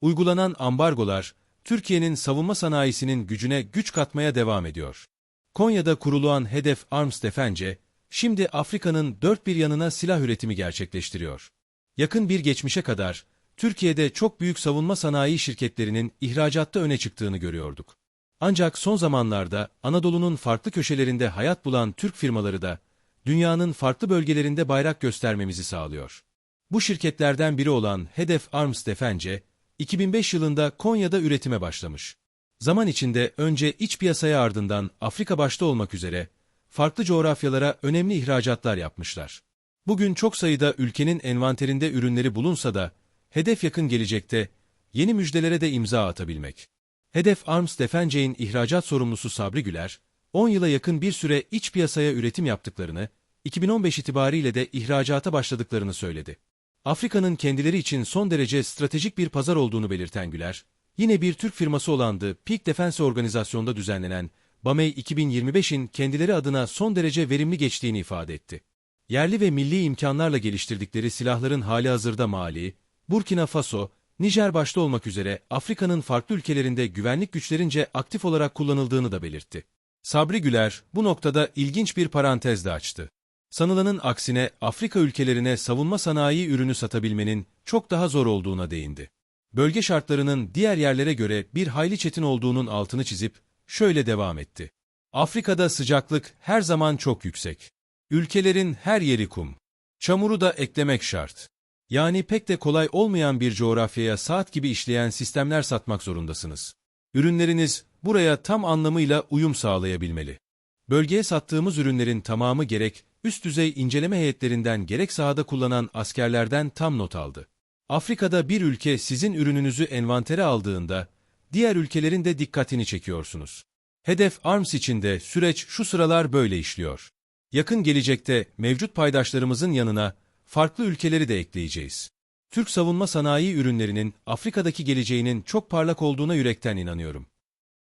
Uygulanan ambargolar, Türkiye'nin savunma sanayisinin gücüne güç katmaya devam ediyor. Konya'da kurulan Hedef Arms Defence, şimdi Afrika'nın dört bir yanına silah üretimi gerçekleştiriyor. Yakın bir geçmişe kadar, Türkiye'de çok büyük savunma sanayi şirketlerinin ihracatta öne çıktığını görüyorduk. Ancak son zamanlarda Anadolu'nun farklı köşelerinde hayat bulan Türk firmaları da, dünyanın farklı bölgelerinde bayrak göstermemizi sağlıyor. Bu şirketlerden biri olan Hedef Arms Defence, 2005 yılında Konya'da üretime başlamış. Zaman içinde önce iç piyasaya ardından Afrika başta olmak üzere farklı coğrafyalara önemli ihracatlar yapmışlar. Bugün çok sayıda ülkenin envanterinde ürünleri bulunsa da hedef yakın gelecekte yeni müjdelere de imza atabilmek. Hedef Arms Defence'in ihracat sorumlusu Sabri Güler, 10 yıla yakın bir süre iç piyasaya üretim yaptıklarını, 2015 itibariyle de ihracata başladıklarını söyledi. Afrika'nın kendileri için son derece stratejik bir pazar olduğunu belirten Güler, yine bir Türk firması olan The Peak Defense Organizasyon'da düzenlenen BAMEY 2025'in kendileri adına son derece verimli geçtiğini ifade etti. Yerli ve milli imkanlarla geliştirdikleri silahların hali hazırda Mali, Burkina Faso, Nijer başta olmak üzere Afrika'nın farklı ülkelerinde güvenlik güçlerince aktif olarak kullanıldığını da belirtti. Sabri Güler bu noktada ilginç bir parantez de açtı. Sanılanın aksine Afrika ülkelerine savunma sanayi ürünü satabilmenin çok daha zor olduğuna değindi. Bölge şartlarının diğer yerlere göre bir hayli çetin olduğunun altını çizip şöyle devam etti. Afrika'da sıcaklık her zaman çok yüksek. Ülkelerin her yeri kum. Çamuru da eklemek şart. Yani pek de kolay olmayan bir coğrafyaya saat gibi işleyen sistemler satmak zorundasınız. Ürünleriniz buraya tam anlamıyla uyum sağlayabilmeli. Bölgeye sattığımız ürünlerin tamamı gerek üst düzey inceleme heyetlerinden gerek sahada kullanan askerlerden tam not aldı. Afrika'da bir ülke sizin ürününüzü envantere aldığında, diğer ülkelerin de dikkatini çekiyorsunuz. Hedef ARMS içinde süreç şu sıralar böyle işliyor. Yakın gelecekte mevcut paydaşlarımızın yanına farklı ülkeleri de ekleyeceğiz. Türk savunma sanayi ürünlerinin Afrika'daki geleceğinin çok parlak olduğuna yürekten inanıyorum.